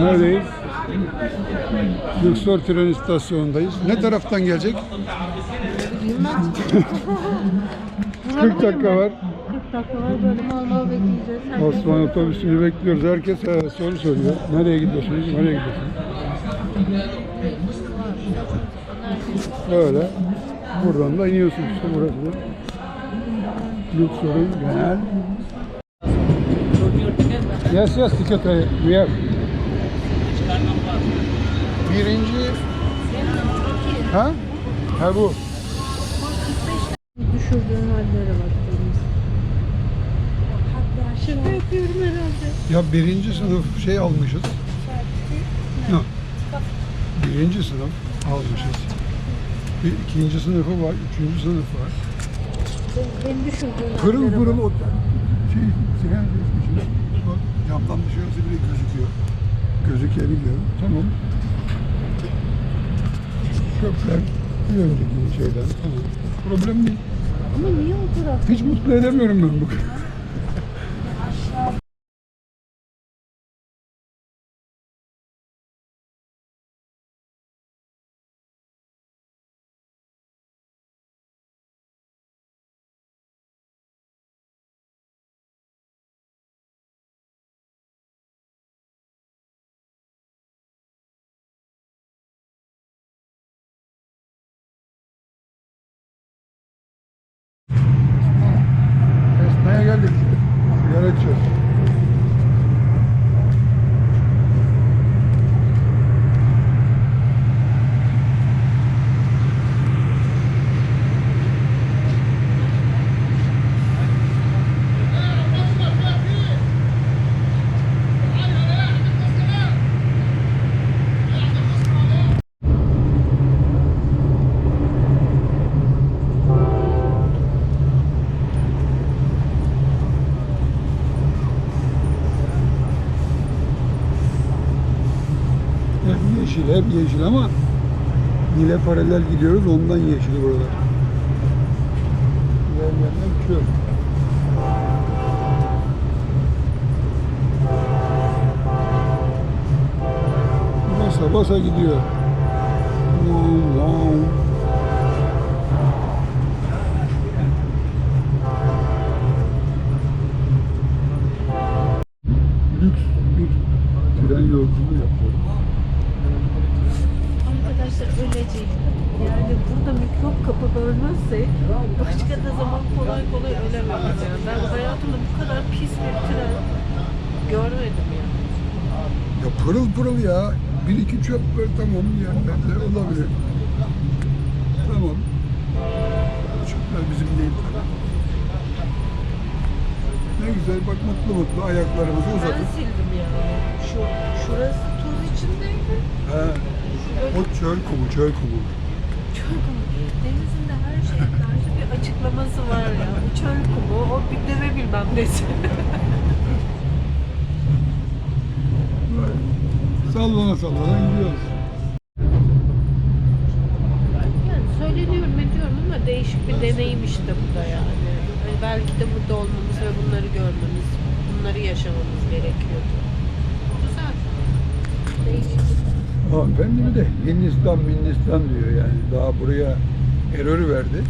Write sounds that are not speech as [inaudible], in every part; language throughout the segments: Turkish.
Neredeyiz? Luxor tren istasyonundayız. Ne taraftan gelecek? Bilmem. [laughs] 40 dakika var. 40 dakika var böyle mal mal bekleyeceğiz. Herkes Osman otobüsünü bekliyoruz. Herkes e, soru soruyor. Nereye gidiyorsunuz? Nereye gidiyorsunuz? Böyle. Buradan da iniyorsun işte burası. da. Luxor'un genel. Yes, yes, ticket we have. Birinci... Ha? Ha bu. düşürdüğün hallere baktığımız. Şaka yapıyorum herhalde. Ya birinci sınıf şey almışız. Yok. Birinci sınıf almışız. Bir ikinci sınıfı var, üçüncü sınıf var. Beni düşürdüğün Pırıl pırıl o şey, içinde bak, camdan dışarısı bile gözüküyor. Gözükebiliyor. Tamam. Çöpler bir önceki şeyden. Tamam. Problem değil. Ama niye o taraf? Hiç mutlu edemiyorum ben bu geldik. Sigara içiyoruz. Hep yeşil, hep yeşil ama Nil'e paralel gidiyoruz ondan yeşil buralar. Diğer yerler çöl. Basa basa gidiyor. Long, long. Başka da zaman kolay kolay ölemeyiz yani. Ben hayatımda bu kadar pis bir tren görmedim ya. Ya pırıl pırıl ya. Bir iki çöp var tamam yerlerde olabilir. Tamam. Çöpler bizim değil tabii. Ne güzel bak mutlu mutlu ayaklarımızı Ben uzatıp. sildim yani. Şu, şurası tuz içindeydi. He. O çöl kumu, çöl kumu. Çöl kumu. Denizin de her bir açıklaması var ya. Bu çöl kumu, o bir deve bilmem nesi. Sallana sallana gidiyoruz. Yani söyleniyorum ediyorum ama değişik bir deneyim işte bu da yani. Hani belki de burada olmamız ve bunları görmemiz, bunları yaşamamız gerekiyordu. Güzel. Değişik. Hanımefendi bir de Hindistan, Hindistan diyor yani. Daha buraya error verdi.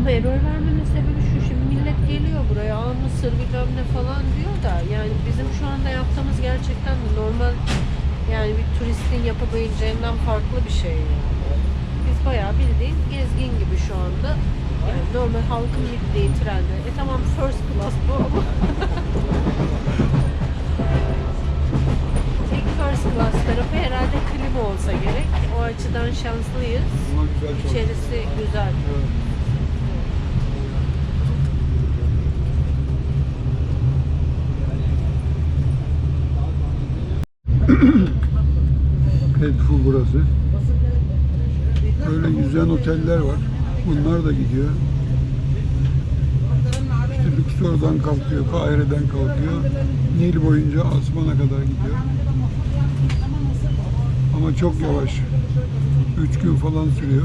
Ama error vermenin sebebi şu, şimdi millet geliyor buraya, aa Mısır bilmem ne falan diyor da yani bizim şu anda yaptığımız gerçekten de normal yani bir turistin yapabileceğinden farklı bir şey yani. Biz bayağı bildiğin gezgin gibi şu anda. Yani normal halkın bindiği trende. E tamam first class bu ama. [laughs] İlk first class tarafı herhalde klima olsa gerek. O açıdan şanslıyız. Ama güzel çok. İçerisi güzel. Evet. Edfu burası. Böyle yüzen oteller var. Bunlar da gidiyor. İşte Luxor'dan kalkıyor, Kahire'den kalkıyor. Nil boyunca Asman'a kadar gidiyor. Ama çok yavaş. Üç gün falan sürüyor.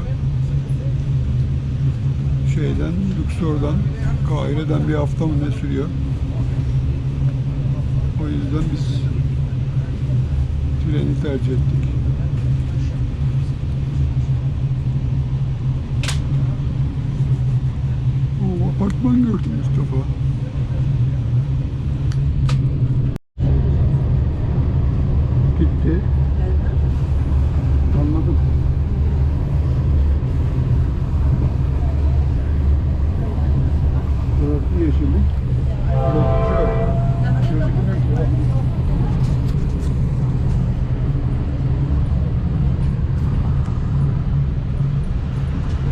Şeyden, Luxor'dan, Kahire'den bir hafta mı ne sürüyor? O yüzden biz treni tercih ettik. Oo, apartman gördüm Mustafa. Gitti. Anladım. Burası yeşillik. Burası çöl. Gözükmüyor ki.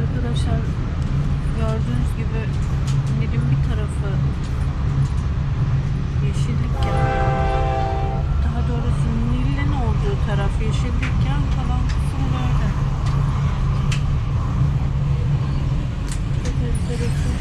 Arkadaşlar gördüğünüz gibi Nil'in bir tarafı yeşillikken daha doğrusu Nil'in olduğu taraf yeşillikken kalan kısmı böyle. Çok enteresan.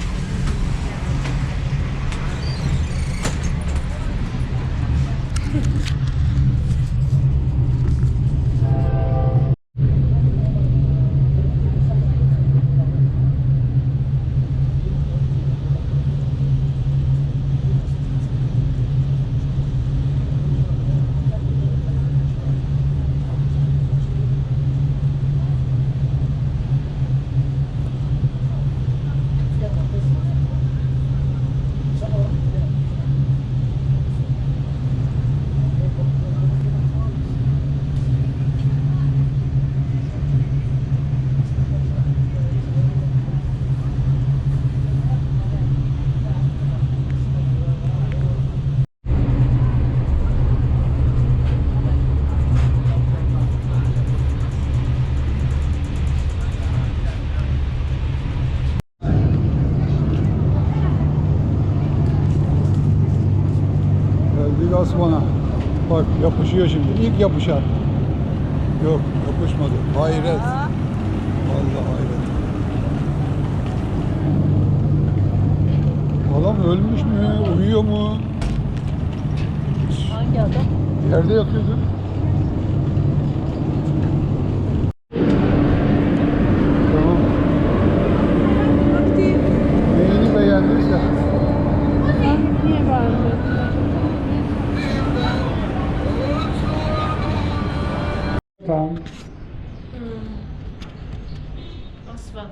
Geldik Asman'a. Bak yapışıyor şimdi. İlk yapışan. Yok yapışmadı. Hayret. Vallahi hayret. Adam ölmüş mü? Uyuyor mu? Hangi adam? Yerde yatıyordu. Tamam. Neyini beğendiyse. Niye vermedin? Tamam. Aslan.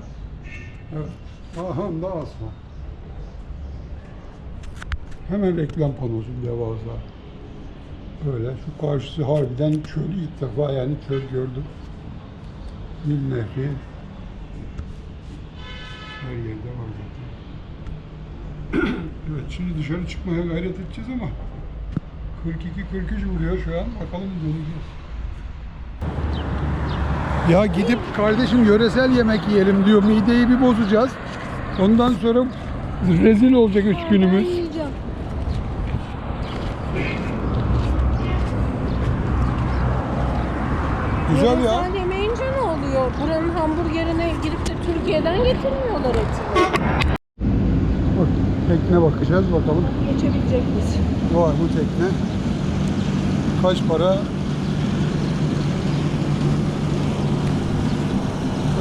Evet. Aha da asma. Hemen reklam panosu devasa. Böyle şu karşısı harbiden çöl ilk defa yani çöl gördüm. Nil Nehri. Her yerde var zaten. [clears throat] evet şimdi dışarı çıkmaya gayret edeceğiz ama 42-43 vuruyor şu an. Bakalım döneceğiz. Ya gidip kardeşim yöresel yemek yiyelim diyor. Mideyi bir bozacağız. Ondan sonra rezil olacak üç günümüz. Güzel ya. Yöresel yemeyince ne oluyor? Buranın hamburgerine girip de Türkiye'den getirmiyorlar etini. Bak, tekne bakacağız bakalım. Geçebilecek misin? Var mı tekne? Kaç para?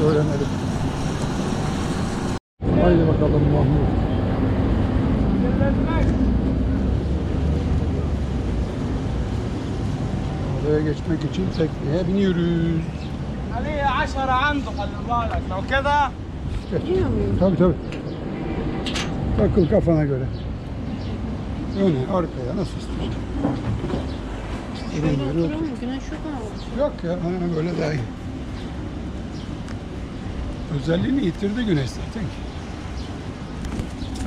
Öğrenelim Haydi bakalım Mahmut. Oraya geçmek için tekneye biniyoruz. عليه عشرة عنده خلي بالك لو كده Biliyor muyum? Tabii tabii. Takıl kafana göre. Öne, arkaya nasıl istiyorsan. İstediğin Şöyle yere otur. oturalım mı? Güneş yok mu? Yok ya, ha, böyle daha iyi. Özelliğini yitirdi güneş zaten ki.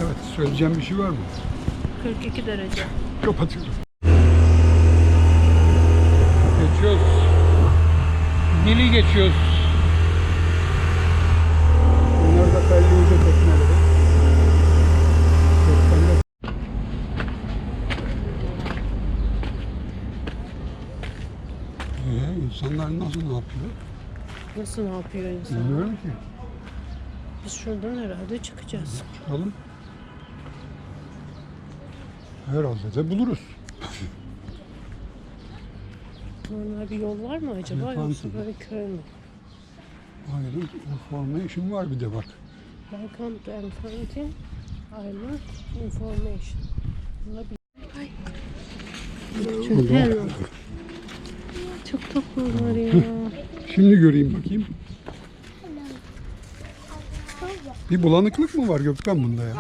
Evet, söyleyeceğim bir şey var mı? 42 derece. Kapatıyorum. Geçiyoruz. Nil'i geçiyoruz. Bunlar da Felluce tekneleri. Tekneler. Ee, insanlar nasıl ne yapıyor? Nasıl ne yapıyor insan? Bilmiyorum ki. Biz şuradan herhalde çıkacağız. Çıkalım. Herhalde de buluruz. Normal bir yol var mı acaba Telefon yoksa böyle köy mü? Hayır, information var bir de bak. Welcome to Enfantin Island Information. Bir... Ay. Çok hello. Çok tatlılar ya. [laughs] Şimdi göreyim bakayım. Bir bulanıklık mı var Gökten bunda ya?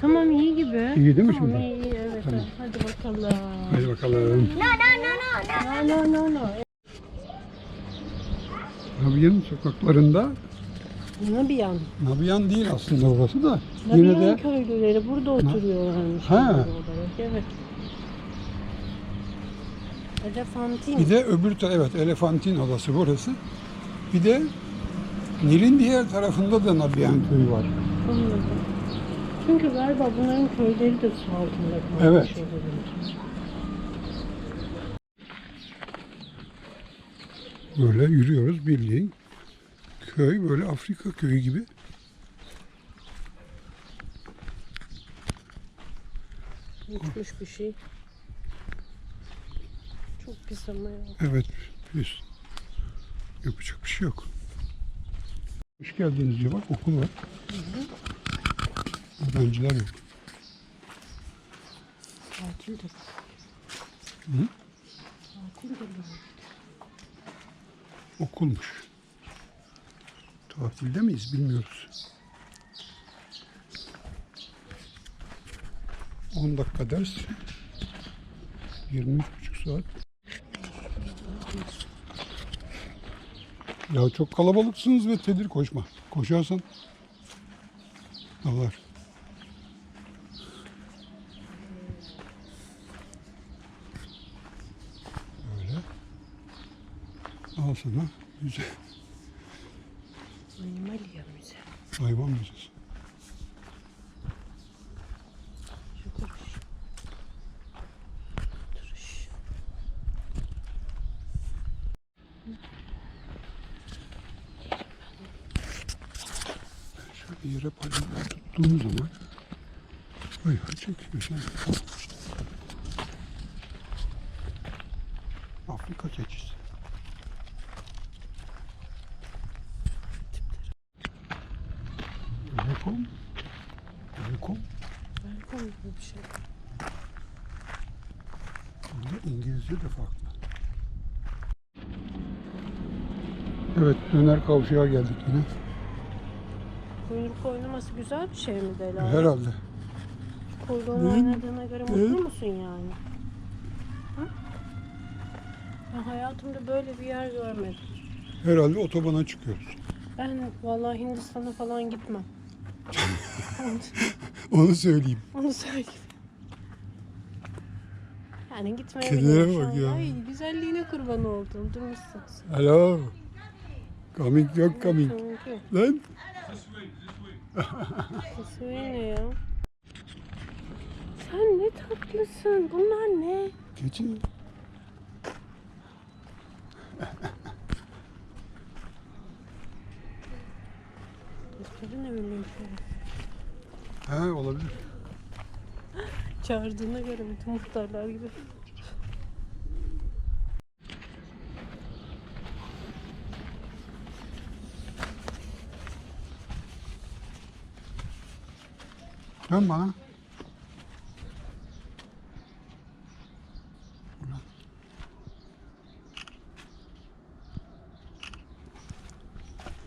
Tamam iyi gibi. İyi değil mi Tamam, şimdi? iyi, iyi, evet, evet. Hadi bakalım. Hadi bakalım. No no no no. Nabiyan sokaklarında Nabiyan. Nabiyan değil aslında orası da. Yine Nabiyan de köylüleri burada oturuyorlarmış. Ha. genel olarak, Evet. Elefantin. bir de öbür taraf evet Elefantin adası burası. Bir de Nil'in diğer tarafında da Nabiyan köyü var. Anladım. Çünkü galiba bunların köyleri de su altında kalmış Evet. olabilir. Böyle yürüyoruz bildiğin. Köy böyle Afrika köyü gibi. Uçmuş bir şey. Çok pis ama ya. Evet, pis. Yapacak bir şey yok. Hoş geldiniz diyor bak okul var. Öğrenciler yok. Tatil de. Hı? De var. Okulmuş. Tatilde miyiz bilmiyoruz. 10 dakika ders. 23,5 saat. Ya çok kalabalıksınız ve tedir koşma. Koşarsan Allah. Böyle. Sana güzel Animalia müze. hayvan müzesi. Şöyle yere parmağı tuttuğumuz zaman bayağı çekiyor. Yani. Afrika keçisi. Welcome. Welcome. Welcome gibi bir şey. Burada İngilizce de farklı. Evet, döner kavşağa geldik yine. Kuyruk oynaması güzel bir şey mi Dela? Herhalde. Kuyruğunu Hı. oynadığına göre mutlu Hı. musun yani? Hı? Ben hayatımda böyle bir yer görmedim. Herhalde otobana çıkıyoruz. Ben vallahi Hindistan'a falan gitmem. Onu söyleyeyim. Onu söyleyeyim. Yani gitmeye Kedilere bak ya. Ay güzelliğine kurban oldum. Durmuşsun. Hello. Coming yok coming. Lan. Kısmı ne ya? Sen ne tatlısın. Bunlar ne? Keçi. Gösterin ne Ha olabilir. Çağırdığına göre bütün muhtarlar gibi. Dön bana.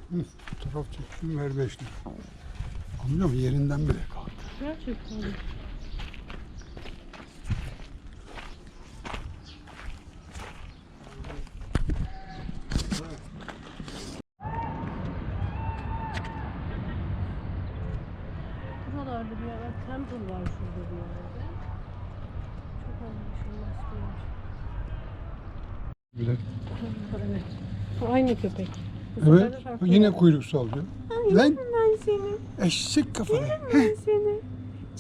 Hı, fotoğraf çektim ver beş lira. Amcam yerinden bile kalktı. Gerçekten. Buralarda bir yer, temple var şurada bir yerde. Çok anlaşılmaz bir yer. Bile. Evet. Bu aynı köpek. Bu sefer Evet. farklı Yine kuyruk sallıyor. Lan. Yerim. Eşek kafalı. Ben seni.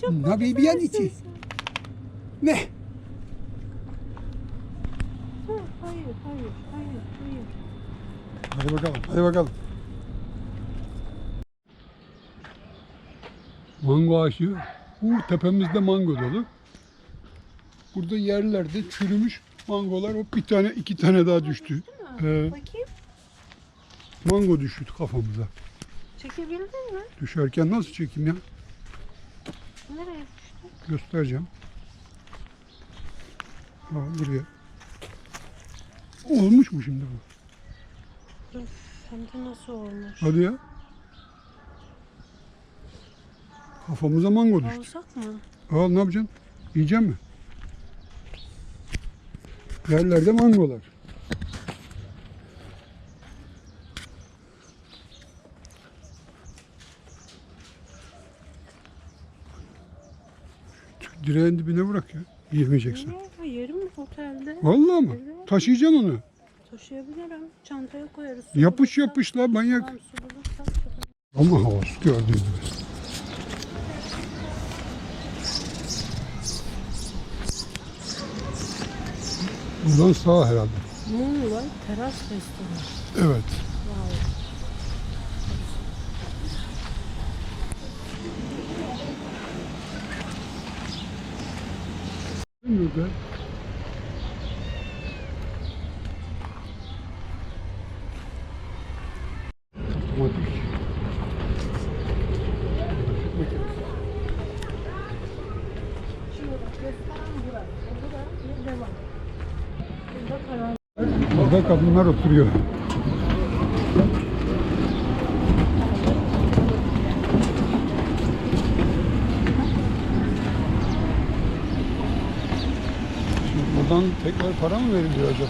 Çok içi. Ne? Ha, Hayır, hayır, hayır, hayır. Hadi bakalım. Hadi bakalım. Mango ağaçı. Bu tepemizde mango dolu. Burada yerlerde çürümüş mangolar. Hop bir tane iki tane daha düştü. Ee, Bakayım. mango düştü kafamıza. Çekebildin mi? Düşerken nasıl çekeyim ya? Nereye düştü? Göstereceğim. Ha, buraya. Olmuş mu şimdi bu? Öf, hem de nasıl olmuş. Hadi ya. Kafamıza mango düştü. Alsak mı? Al ne yapacaksın? Yiyecek mi? Yerlerde mangolar. Direğin dibine bırak ya. Yiyemeyeceksin. Ne? Yerim mi otelde? Vallahi mı? Evet. Taşıyacaksın onu. Taşıyabilirim. Çantaya koyarız. Su Yapış bulursak- yapış la manyak. Su bulursak. Ama havası gördüğün gibi. Buradan sağ herhalde. Moonlight Teras Restoran. Evet. Wow. Burada. Otomatik. Şimdi bak restoran burası. Burada bir devam. Burada karar. Burada kadınlar oturuyor. Şimdi buradan tekrar para mı veriliyor acaba?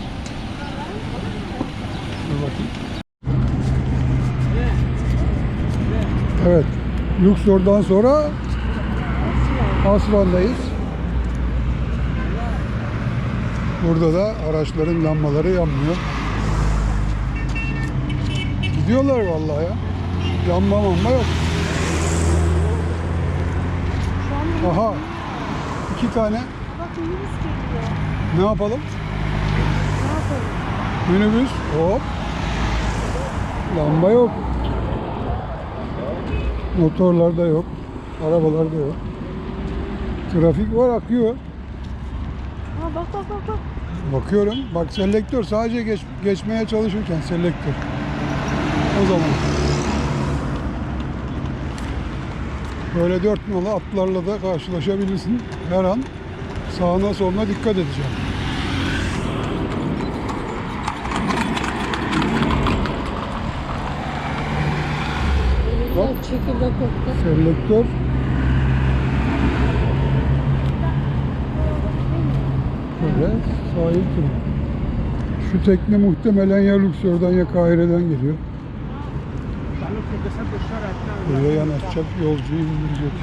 Dur bakayım. Evet. Luxor'dan sonra Aslan'dayız. Burada da araçların lambaları yanmıyor. Gidiyorlar vallahi ya. Lamba mamba yok. Aha. iki tane. Ne yapalım? Ne yapalım? Minibüs. Hop. Lamba yok. Motorlar da yok. Arabalar da yok. Trafik var akıyor. Ha bak bak bak bak. Bakıyorum. Bak selektör sadece geç, geçmeye çalışırken selektör. O zaman. Böyle dört nolu atlarla da karşılaşabilirsin. Her an sağına soluna dikkat edeceğim. Bak. Çekirdek koktu. Selektör. Şöyle sahil turu. Şu tekne muhtemelen ya Luxor'dan ya Kahire'den geliyor. Buraya yanaşacak, yolcuyu indirecek.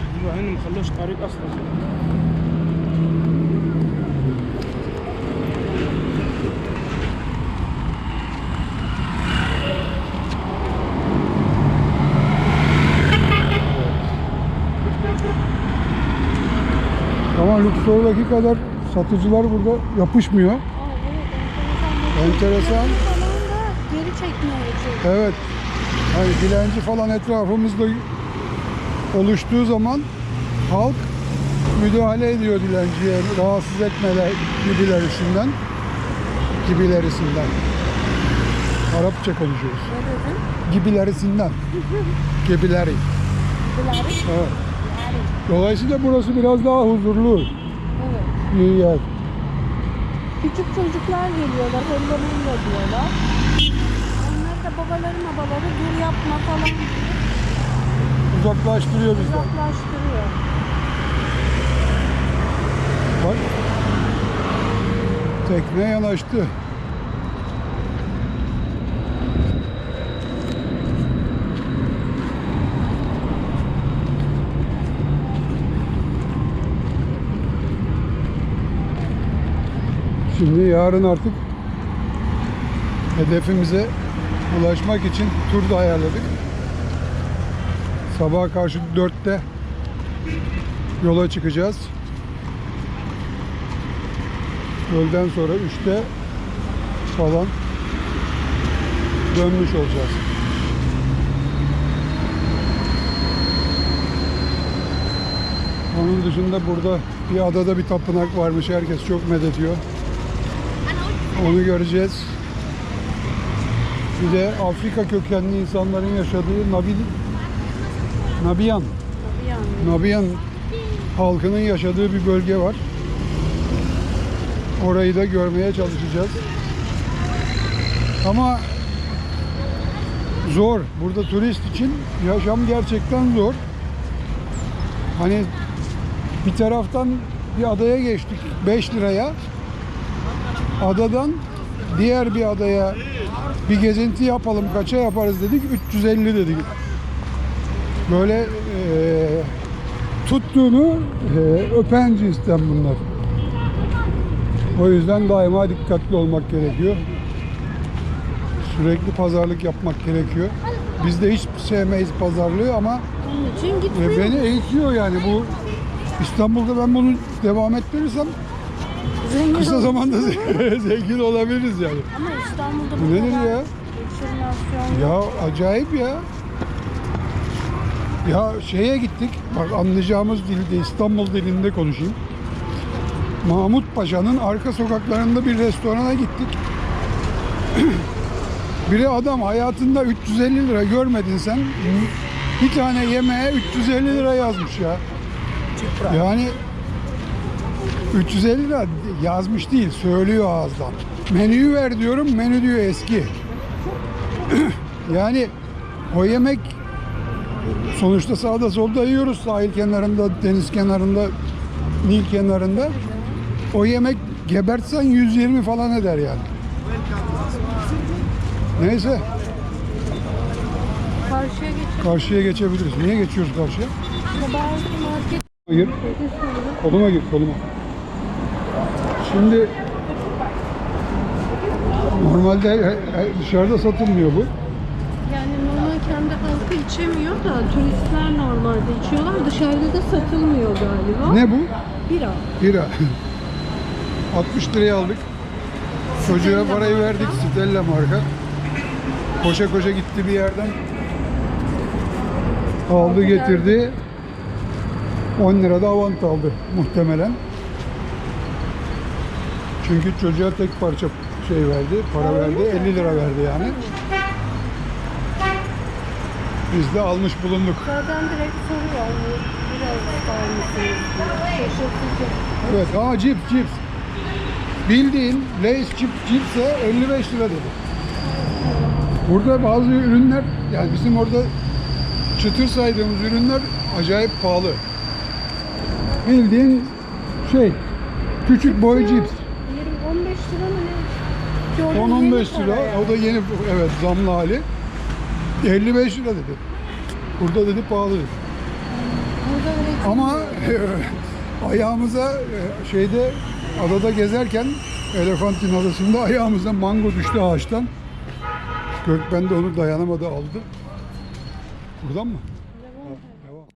Ama Luxor'daki kadar satıcılar burada yapışmıyor. Aa evet enteresan. Enteresan. Falan da geri çünkü. Evet. Hani dilenci falan etrafımızda oluştuğu zaman halk müdahale ediyor dilenciye rahatsız etmeler gibilerisinden gibilerisinden. Arapça konuşuyoruz. Ne dedin? Gibilerisinden. [laughs] Gibileri. Bilarik. Evet. Dolayısıyla burası biraz daha huzurlu Evet. bir yer. Küçük çocuklar geliyorlar, ellerimle diyorlar. Onlar da babaları babaları dur yapma falan diye Uzaklaştırıyor bizden. uzaklaştırıyor. Bak. Tekne yanaştı. Şimdi yarın artık hedefimize ulaşmak için tur da ayarladık. Sabaha karşı 4'te yola çıkacağız. Öğleden sonra 3'te falan dönmüş olacağız. Onun dışında burada bir adada bir tapınak varmış. Herkes çok medediyor. Onu göreceğiz. Bir de Afrika kökenli insanların yaşadığı Nabil, Nabiyan. Nabiyan halkının yaşadığı bir bölge var. Orayı da görmeye çalışacağız. Ama zor. Burada turist için yaşam gerçekten zor. Hani bir taraftan bir adaya geçtik 5 liraya. Adadan diğer bir adaya bir gezinti yapalım kaça yaparız dedik 350 dedik. Böyle eee, tuttuğunu eee, öpen cinsten bunlar. O yüzden daima dikkatli olmak gerekiyor. Sürekli pazarlık yapmak gerekiyor. Biz de hiç sevmeyiz pazarlığı ama e, beni eğitiyor yani bu İstanbul'da ben bunu devam ettirirsem Zengin kısa zamanda [laughs] zengin olabiliriz yani. Ama İstanbul'da Bu nedir kadar ya? eksternasyon Ya acayip ya. Ya şeye gittik, bak anlayacağımız dilde İstanbul dilinde konuşayım. Mahmut Paşa'nın arka sokaklarında bir restorana gittik. [clears throat] Biri adam hayatında 350 lira görmedin sen. Bir tane yemeğe 350 lira yazmış ya. Yani 350 lira yazmış değil, söylüyor ağızdan. Menüyü ver diyorum, menü diyor eski. [clears throat] Yani o yemek sonuçta sağda solda yiyoruz sahil kenarında, deniz kenarında, Nil kenarında. O yemek gebertsen 120 falan eder yani. Neyse karşıya geçip karşıya geçebiliriz. Niye geçiyoruz karşıya? belki market Gir. Koluma gir koluma. Şimdi normalde dışarıda satılmıyor bu. yani normal kendi halkı içemiyor da turistler normalde içiyorlar. Dışarıda da satılmıyor galiba. Ne bu? Bira. Bira. [laughs] 60 liraya aldık. Çocuğa parayı marka. verdik Stella marka. Koşa koşa gitti bir yerden. Aldı getirdi. 10 lira da avant aldı muhtemelen. Çünkü çocuğa tek parça şey verdi, para verdi, 50 lira verdi yani. Biz de almış bulunduk. Zaten direkt soruyor. Biraz diye. Şaşırtıcı. Evet, aa cips cips. Bildiğin Lay's cips cipse 55 lira dedi. Burada bazı ürünler, yani bizim orada çıtır saydığımız ürünler acayip pahalı. Bildiğin şey, küçük boy cips. Yerim 15 lira mı ne? Ki orada 10-15 yeni lira, o da yeni, evet zamlı hali. 55 lira dedi. Burada dedi pahalı dedi. Burada üretim Ama [laughs] ayağımıza e, şeyde adada gezerken Elefantin adasında ayağımıza mango düştü ağaçtan. Gökben de onu dayanamadı aldı. Buradan mı?